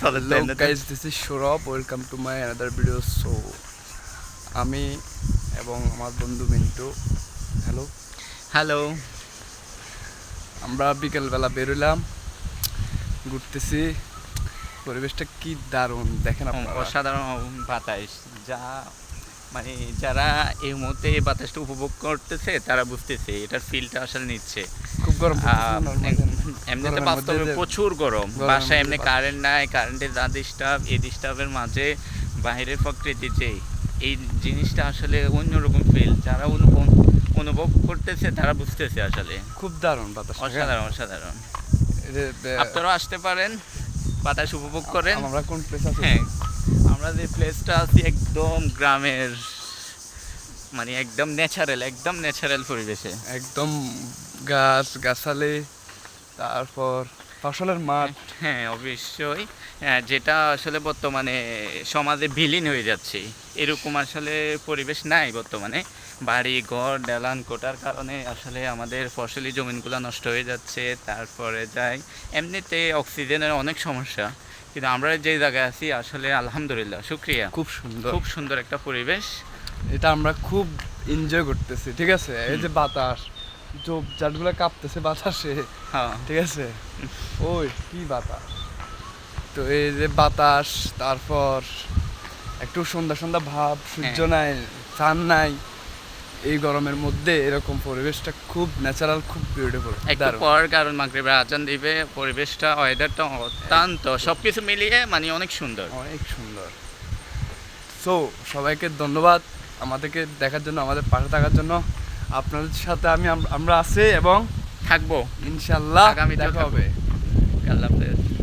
Hello guys, this is Shurab. Welcome to my another video. So, আমি এবং আমার বন্ধু মিন্টু হ্যালো হ্যালো আমরা বিকেলবেলা বেরোলাম ঘুরতেছি। পরিবেশটা কি দারুণ দেখেন আপনারা। অসাধারণ বাতাস যা মানে যারা এই মুহূর্তে এই বাতাসটা উপভোগ করতেছে তারা বুঝতেছে এটার ফিলটা আসলে নিচ্ছে। খুব গরম এমনিতে বাস্তবে প্রচুর গরম। বাসায় এমনি কারেন্ট নাই কারেন্টের যা ডিস্টার্ব এই ডিস্টার্বের মাঝে বাইরের প্রকৃতি যে এই জিনিসটা আসলে অন্যরকম ফিল যারা অনুভব অনুভব করতেছে তারা বুঝতেছে আসলে। খুব দারুণ বাতাস অসাধারণ অসাধারণ। আপনারাও আসতে পারেন বাতাস উপভোগ করেন। আমরা কোন প্লেস আছে? হ্যাঁ। আমরা যে প্লেসটা আছি একদম গ্রামের মানে একদম ন্যাচারাল একদম ন্যাচারাল পরিবেশে। একদম গাছ গাছালি তারপর ফসলের মাঠ। হ্যাঁ অবশ্যই। হ্যাঁ, যেটা আসলে বর্তমানে সমাজে বিলীন হয়ে যাচ্ছে। এরকম আসলে পরিবেশ নাই বর্তমানে। বাড়ি ঘর ডালান কোটার কারণে আসলে আমাদের ফসলি জমিনগুলো নষ্ট হয়ে যাচ্ছে। তারপরে যাই এমনিতে অক্সিজেনের অনেক সমস্যা। কিন্তু আমরা যে জায়গায় আছি আসলে আলহামদুলিল্লাহ শুক্রিয়া। খুব সুন্দর। খুব সুন্দর একটা পরিবেশ। এটা আমরা খুব এনজয় করতেছি ঠিক আছে? এই যে বাতাস জোপ জাটগুলো কাঁপতেছে বাতাসে হ্যাঁ। ঠিক আছে? ওই কি বাতাস? তো এই যে বাতাস তারপর একটু সন্ধ্যা সন্ধ্যা ভাব সূর্য হ্যাঁ। নাই চান নাই এই গরমের মধ্যে এরকম পরিবেশটা খুব ন্যাচারাল খুব বিউটিফুল একটু পর কারণ মাগরিবের আজান দিবে পরিবেশটা ওয়েদারটা অত্যন্ত সবকিছু মিলিয়ে মানে অনেক সুন্দর। অনেক সুন্দর। সো সবাইকে ধন্যবাদ আমাদেরকে দেখার জন্য আমাদের পাশে থাকার জন্য। আপনাদের সাথে আমি আমরা আছি এবং থাকব। ইনশাল্লাহ আগামীতেও দেখা হবে। আল্লাহ হাফেজ।